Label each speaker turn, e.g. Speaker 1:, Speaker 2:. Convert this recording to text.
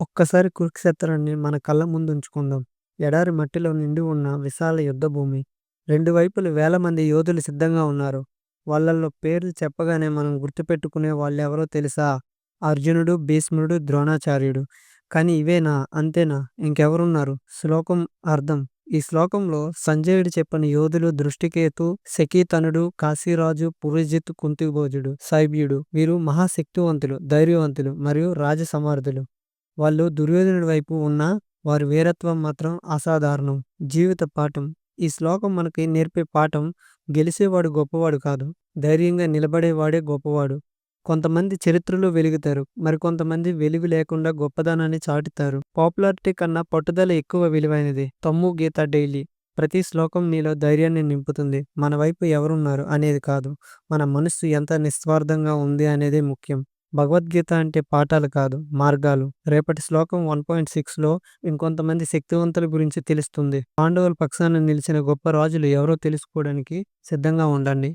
Speaker 1: ఒక్కసారి కురుక్షేత్రాన్ని మన కళ్ళ ముందుంచుకుందాం. ఎడారి మట్టిలో నిండి ఉన్న విశాల యుద్ధభూమి. రెండు వైపులు వేల మంది యోధులు సిద్ధంగా ఉన్నారు. వాళ్ళల్లో పేర్లు చెప్పగానే మనం గుర్తుపెట్టుకునే వాళ్ళెవరో తెలుసా? అర్జునుడు, భీష్ముడు, ద్రోణాచార్యుడు. కానీ ఇవేనా? అంతేనా? ఇంకెవరున్నారు? శ్లోకం అర్థం ఈ శ్లోకంలో సంజయుడు చెప్పిన యోధులు దృష్టికేతు, శకీతనుడు, కాశీరాజు, పురోజిత్, కుంతిభోజుడు, సైబ్యుడు వీరు మహాశక్తివంతులు, ధైర్యవంతులు మరియు రాజ సమర్థులు వాళ్ళు దుర్యోధనుడి వైపు ఉన్నా వారి వీరత్వం మాత్రం అసాధారణం. జీవిత పాఠం ఈ శ్లోకం మనకి నేర్పే పాఠం గెలిచేవాడు గొప్పవాడు కాదు, ధైర్యంగా నిలబడేవాడే గొప్పవాడు. కొంతమంది చరిత్రలో వెలుగుతారు, మరికొంతమంది వెలుగు లేకుండా గొప్పదనాన్ని చాటుతారు. పాపులారిటీ కన్నా పట్టుదల ఎక్కువ విలువైనది. తమ్ము గీత డైలీ ప్రతి శ్లోకం నీలో ధైర్యాన్ని నింపుతుంది. మన వైపు ఎవరున్నారు అనేది కాదు, మన మనస్సు ఎంత నిస్వార్థంగా ఉంది అనేదే ముఖ్యం. భగవద్గీత అంటే పాఠాలు కాదు, మార్గాలు. రేపటి శ్లోకం వన్ పాయింట్ సిక్స్లో ఇంకొంతమంది శక్తివంతుల గురించి తెలుస్తుంది. పాండవుల పక్షాన నిలిచిన గొప్ప రాజులు ఎవరో తెలుసుకోవడానికి సిద్ధంగా ఉండండి.